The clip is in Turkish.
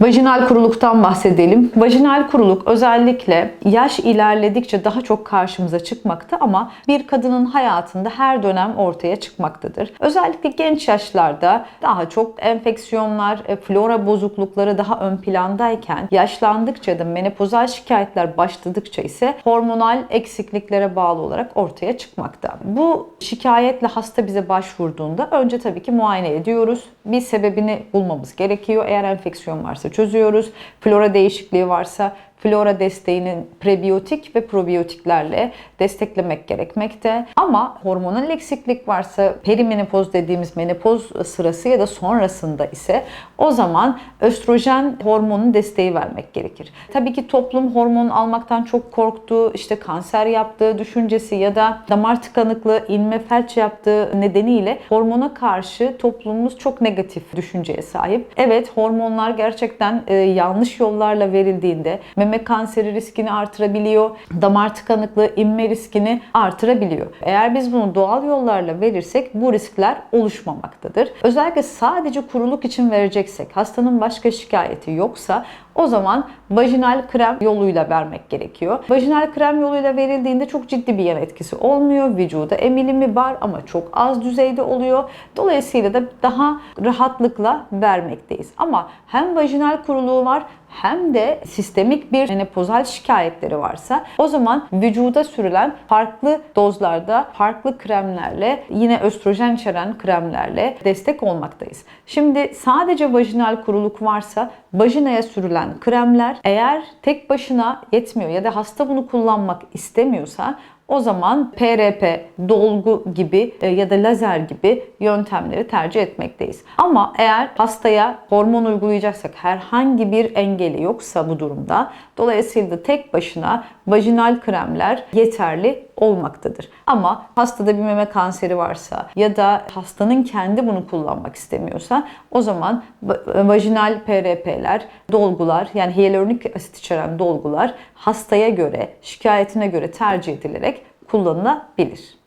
Vajinal kuruluktan bahsedelim. Vajinal kuruluk özellikle yaş ilerledikçe daha çok karşımıza çıkmakta ama bir kadının hayatında her dönem ortaya çıkmaktadır. Özellikle genç yaşlarda daha çok enfeksiyonlar, e, flora bozuklukları daha ön plandayken yaşlandıkça da menopozal şikayetler başladıkça ise hormonal eksikliklere bağlı olarak ortaya çıkmakta. Bu şikayetle hasta bize başvurduğunda önce tabii ki muayene ediyoruz. Bir sebebini bulmamız gerekiyor. Eğer enfeksiyon varsa çözüyoruz. Flora değişikliği varsa flora desteğinin prebiyotik ve probiyotiklerle desteklemek gerekmekte. Ama hormonal eksiklik varsa perimenopoz dediğimiz menopoz sırası ya da sonrasında ise o zaman östrojen hormonun desteği vermek gerekir. Tabii ki toplum hormon almaktan çok korktuğu, işte kanser yaptığı düşüncesi ya da damar tıkanıklığı, inme felç yaptığı nedeniyle hormona karşı toplumumuz çok negatif düşünceye sahip. Evet hormonlar gerçekten e, yanlış yollarla verildiğinde meme kanseri riskini artırabiliyor, damar tıkanıklığı, inme riskini artırabiliyor. Eğer biz bunu doğal yollarla verirsek bu riskler oluşmamaktadır. Özellikle sadece kuruluk için vereceksek, hastanın başka şikayeti yoksa o zaman vajinal krem yoluyla vermek gerekiyor. Vajinal krem yoluyla verildiğinde çok ciddi bir yan etkisi olmuyor. Vücuda emilimi var ama çok az düzeyde oluyor. Dolayısıyla da daha rahatlıkla vermekteyiz. Ama hem vajinal kuruluğu var hem de sistemik bir menopozal şikayetleri varsa o zaman vücuda sürülen farklı dozlarda farklı kremlerle yine östrojen içeren kremlerle destek olmaktayız. Şimdi sadece vajinal kuruluk varsa vajinaya sürülen kremler eğer tek başına yetmiyor ya da hasta bunu kullanmak istemiyorsa o zaman PRP, dolgu gibi e, ya da lazer gibi yöntemleri tercih etmekteyiz. Ama eğer hastaya hormon uygulayacaksak herhangi bir engeli yoksa bu durumda dolayısıyla tek başına vajinal kremler yeterli olmaktadır. Ama hastada bir meme kanseri varsa ya da hastanın kendi bunu kullanmak istemiyorsa o zaman va- vajinal PRP'ler, dolgular yani hyaluronik asit içeren dolgular hastaya göre, şikayetine göre tercih edilerek kullanılabilir.